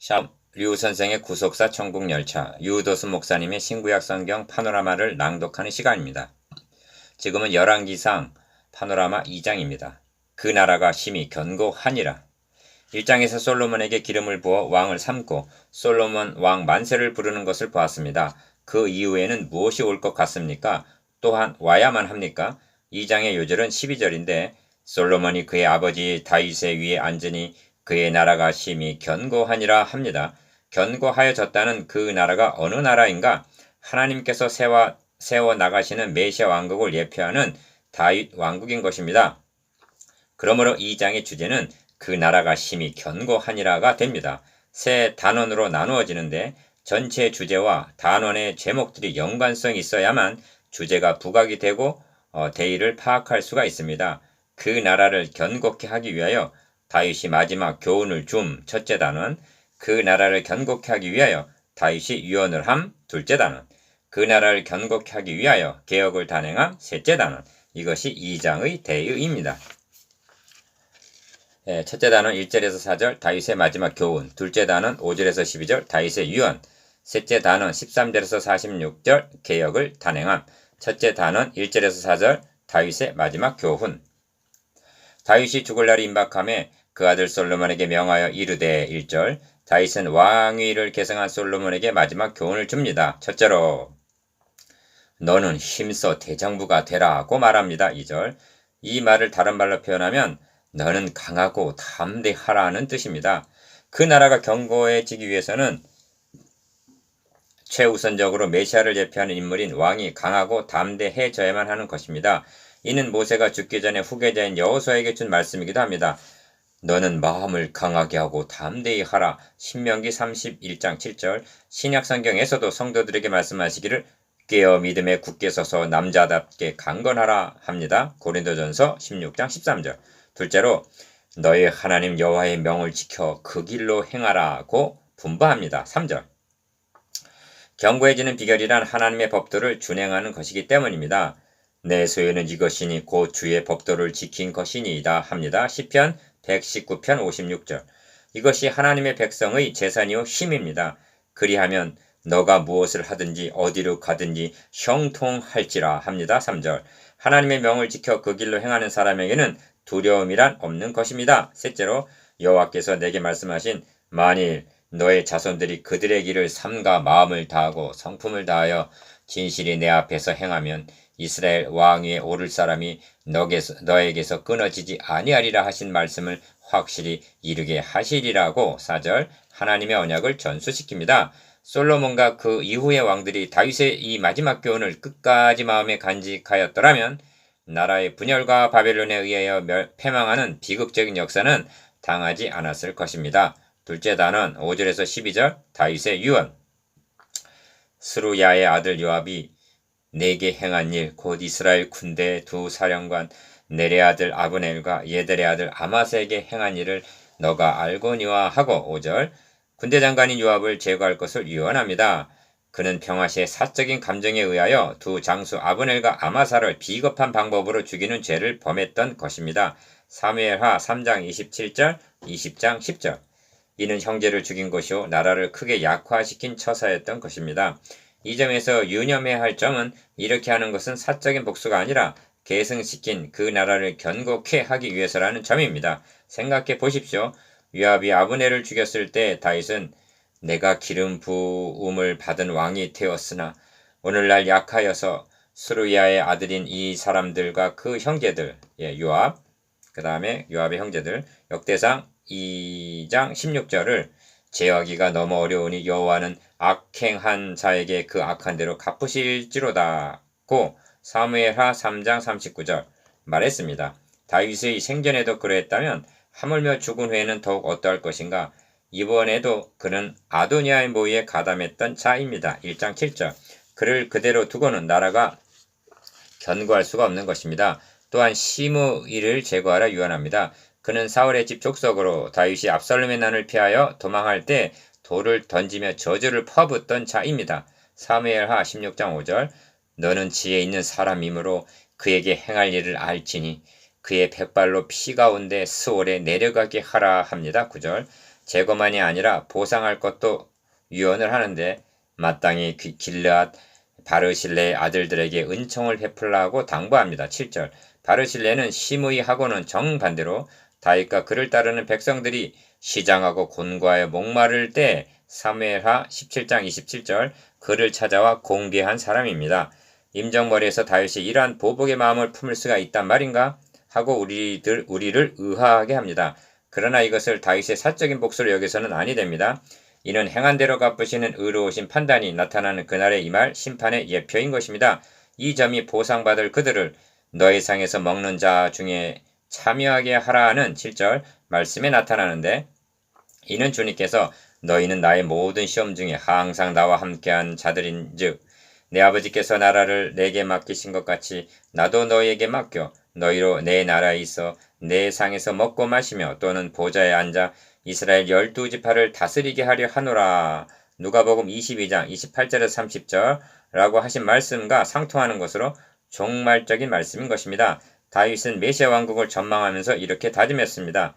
샵 류 선생의 구속사 천국 열차 유도수 목사님의 신구약 성경 파노라마를 낭독하는 시간입니다. 지금은 열왕기상 파노라마 2장입니다. 그 나라가 심히 견고하니라. 1장에서 솔로몬에게 기름을 부어 왕을 삼고 솔로몬 왕 만세를 부르는 것을 보았습니다. 그 이후에는 무엇이 올 것 같습니까? 또한 와야만 합니까? 2장의 요절은 12절인데 솔로몬이 그의 아버지 다윗의 위에 앉으니 그의 나라가 심히 견고하니라 합니다. 견고하여졌다는 그 나라가 어느 나라인가? 하나님께서 세워, 세워 나가시는 메시아 왕국을 예표하는 다윗 왕국인 것입니다. 그러므로 이 장의 주제는 그 나라가 심히 견고하니라가 됩니다. 세 단원으로 나누어지는데 전체 주제와 단원의 제목들이 연관성이 있어야만 주제가 부각이 되고 어, 대의를 파악할 수가 있습니다. 그 나라를 견고케 하기 위하여 다윗이 마지막 교훈을 줌 첫째 단원, 그 나라를 견고케 하기 위하여 다윗이 유언을 함 둘째 단원, 그 나라를 견고케 하기 위하여 개혁을 단행함 셋째 단원. 이것이 2장의 대의입니다. 예, 첫째 단원 1절에서 4절 다윗의 마지막 교훈, 둘째 단원 5절에서 12절 다윗의 유언, 셋째 단원 13절에서 46절 개혁을 단행함, 첫째 단원 1절에서 4절 다윗의 마지막 교훈. 다윗이 죽을 날이 임박함에 그 아들 솔로몬에게 명하여 이르되 1절 다윗은 왕위를 계승한 솔로몬에게 마지막 교훈을 줍니다. 첫째로 너는 힘써 대장부가 되라고 말합니다. 2절 이 말을 다른 말로 표현하면 너는 강하고 담대하라는 뜻입니다. 그 나라가 견고해지기 위해서는 최우선적으로 메시아를 대표하는 인물인 왕이 강하고 담대해져야만 하는 것입니다. 이는 모세가 죽기 전에 후계자인 여호수아에게 준 말씀이기도 합니다. 너는 마음을 강하게 하고 담대히 하라. 신명기 31장 7절 신약 성경에서도 성도들에게 말씀하시기를 깨어 믿음에 굳게 서서 남자답게 강건하라 합니다. 고린도전서 16장 13절. 둘째로 너의 하나님 여호와의 명을 지켜 그 길로 행하라고 분부합니다. 3절. 견고해지는 비결이란 하나님의 법도를 준행하는 것이기 때문입니다. 내 소유는 이것이니 곧 주의 법도를 지킨 것이니이다 합니다. 시편 119편 56절. 이것이 하나님의 백성의 재산이요 힘입니다. 그리하면 너가 무엇을 하든지 어디로 가든지 형통할지라 합니다. 3절. 하나님의 명을 지켜 그 길로 행하는 사람에게는 두려움이란 없는 것입니다. 셋째로 여호와께서 내게 말씀하신 만일 너의 자손들이 그들의 길을 삼가 마음을 다하고 성품을 다하여 진실이 내 앞에서 행하면 이스라엘 왕위에 오를 사람이 너에게서, 너에게서 끊어지지 아니하리라 하신 말씀을 확실히 이루게 하시리라고 사절 하나님의 언약을 전수시킵니다. 솔로몬과 그 이후의 왕들이 다윗의 이 마지막 교훈을 끝까지 마음에 간직하였더라면 나라의 분열과 바벨론에 의하여 패망하는 비극적인 역사는 당하지 않았을 것입니다. 둘째 단은 5절에서 12절 다윗의 유언 스루야의 아들 요압이 내게 행한 일 곧 이스라엘 군대 두 사령관 네레 아들 아브넬과 예델의 아들 아마스에게 행한 일을 너가 알거니와 하고 5절 군대 장관인 요압을 제거할 것을 유언합니다. 그는 평화시의 사적인 감정에 의하여 두 장수 아브넬과 아마사를 비겁한 방법으로 죽이는 죄를 범했던 것입니다. 사무엘하 3장 27절, 20장 10절. 이는 형제를 죽인 것이요 나라를 크게 약화시킨 처사였던 것입니다. 이 점에서 유념해야 할 점은 이렇게 하는 것은 사적인 복수가 아니라 계승시킨 그 나라를 견고케 하기 위해서라는 점입니다. 생각해 보십시오. 유압이 아브네를 죽였을 때 다윗은 내가 기름 부음을 받은 왕이 되었으나 오늘날 약하여서 수르야의 아들인 이 사람들과 그 형제들, 예, 유압, 그 다음에 유압의 형제들, 역대상 2장 16절을 제어하기가 너무 어려우니 여호와는 악행한 자에게 그 악한 대로 갚으실지로다고 사무엘하 3장 39절 말했습니다. 다윗의 생전에도 그러했다면 하물며 죽은 후에는 더욱 어떠할 것인가? 이번에도 그는 아도니아의 모의에 가담했던 자입니다. 1장 7절. 그를 그대로 두고는 나라가 견고할 수가 없는 것입니다. 또한 시므이를 제거하라 유언합니다. 그는 사울의 집 족속으로 다윗이 압살롬의 난을 피하여 도망할 때 돌을 던지며 저주를 퍼붓던 자입니다. 사무엘하 16장 5절 너는 지혜 있는 사람이므로 그에게 행할 일을 알지니 그의 백발로 피 가운데 스올에 내려가게 하라 합니다. 9절 제거만이 아니라 보상할 것도 유언을 하는데 마땅히 기- 길르앗 바르실레의 아들들에게 은총을 베풀라고 당부합니다. 7절 바르실레는 심의하고는 정반대로 다윗과 그를 따르는 백성들이 시장하고 곤과에 목마를 때 사무엘하 17장 27절 그를 찾아와 공개한 사람입니다. 임정머리에서 다윗이 이러한 보복의 마음을 품을 수가 있단 말인가? 하고 우리들 우리를 의아하게 합니다. 그러나 이것을 다윗의 사적인 복수로 여기서는 아니 됩니다. 이는 행한 대로 갚으시는 의로우신 판단이 나타나는 그날의 이말 심판의 예표인 것입니다. 이 점이 보상받을 그들을 너의 상에서 먹는 자 중에 참여하게 하라는 7절 말씀에 나타나는데 이는 주님께서 너희는 나의 모든 시험 중에 항상 나와 함께한 자들인즉 내 아버지께서 나라를 내게 맡기신 것 같이 나도 너희에게 맡겨 너희로 내 나라에 있어 내 상에서 먹고 마시며 또는 보좌에 앉아 이스라엘 열두 지파를 다스리게 하려 하노라. 누가복음 22장 28절에서 30절라고 하신 말씀과 상통하는 것으로 종말적인 말씀인 것입니다. 다윗은 메시아 왕국을 전망하면서 이렇게 다짐했습니다.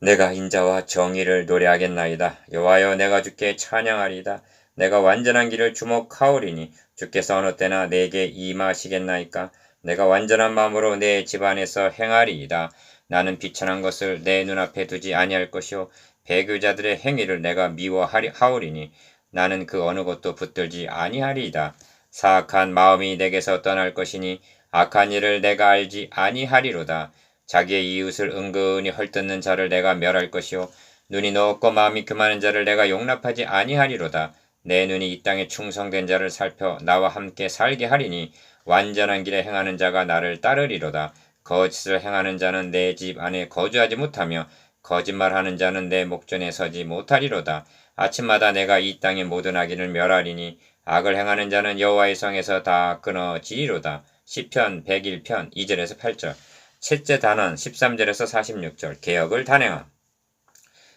내가 인자와 정의를 노래하겠나이다. 여호와여 내가 주께 찬양하리이다. 내가 완전한 길을 주목하오리니 주께서 어느 때나 내게 임하시겠나이까. 내가 완전한 마음으로 내 집안에서 행하리이다. 나는 비천한 것을 내 눈앞에 두지 아니할 것이요 배교자들의 행위를 내가 미워하오리니 나는 그 어느 것도 붙들지 아니하리이다. 사악한 마음이 내게서 떠날 것이니 악한 일을 내가 알지 아니하리로다. 자기의 이웃을 은근히 헐뜯는 자를 내가 멸할 것이요 눈이 높고 마음이 교만한 자를 내가 용납하지 아니하리로다. 내 눈이 이 땅에 충성된 자를 살펴 나와 함께 살게 하리니 완전한 길에 행하는 자가 나를 따르리로다. 거짓을 행하는 자는 내 집 안에 거주하지 못하며 거짓말하는 자는 내 목전에 서지 못하리로다. 아침마다 내가 이 땅의 모든 악인을 멸하리니 악을 행하는 자는 여호와의 성에서 다 끊어지리로다. 시편 101편 2절에서 8절. 셋째 단원 13절에서 46절. 개혁을 단행함.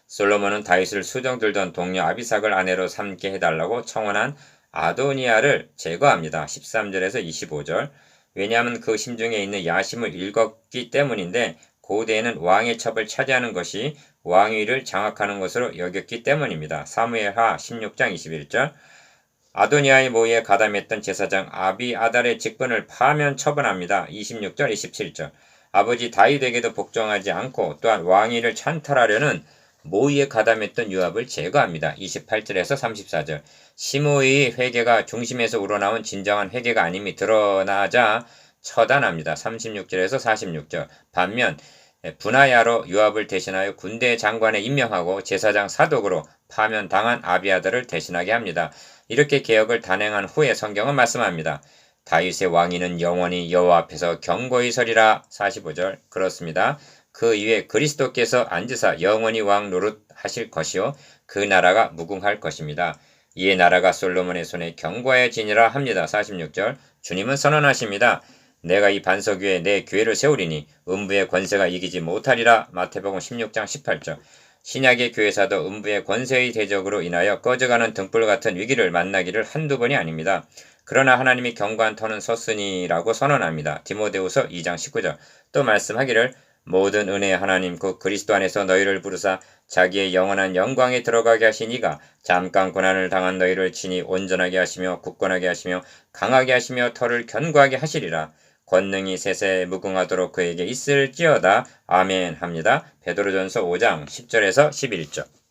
솔로몬은 다윗을 수정 들던 동료 아비삭을 아내로 삼게 해달라고 청원한 아도니아를 제거합니다. 13절에서 25절. 왜냐하면 그 심중에 있는 야심을 읽었기 때문인데 고대에는 왕의 첩을 차지하는 것이 왕위를 장악하는 것으로 여겼기 때문입니다. 사무엘하 16장 21절 아도니아의 모의에 가담했던 제사장 아비아달의 직분을 파면 처분합니다. 26절 27절 아버지 다윗에게도 복종하지 않고 또한 왕위를 찬탈하려는 모의에 가담했던 유압을 제거합니다. 28절에서 34절 시므의 회개가 중심에서 우러나온 진정한 회개가 아님이 드러나자 처단합니다. 36절에서 46절 반면 분하야로 유압을 대신하여 군대 장관에 임명하고 제사장 사독으로 파면당한 아비아들을 대신하게 합니다. 이렇게 개혁을 단행한 후에 성경은 말씀합니다. 다윗의 왕위는 영원히 여호와 앞에서 경고히 서리라 45절 그렇습니다. 그 이후에 그리스도께서 앉으사 영원히 왕 노릇 하실 것이요 그 나라가 무궁할 것입니다. 이에 나라가 솔로몬의 손에 경고해지니라 합니다. 46절 주님은 선언하십니다. 내가 이 반석 위에 내 교회를 세우리니 음부의 권세가 이기지 못하리라 마태복음 16장 18절 신약의 교회사도 음부의 권세의 대적으로 인하여 꺼져가는 등불 같은 위기를 만나기를 한두 번이 아닙니다. 그러나 하나님이 경고한 터는 섰으니라고 선언합니다. 디모데후서 2장 19절 또 말씀하기를 모든 은혜의 하나님 그 그리스도 안에서 너희를 부르사 자기의 영원한 영광에 들어가게 하신 이가 잠깐 고난을 당한 너희를 친히 온전하게 하시며 굳건하게 하시며 강하게 하시며 터를 견고하게 하시리라. 권능이 세세 무궁하도록 그에게 있을지어다. 아멘 합니다. 베드로전서 5장 10절에서 11절.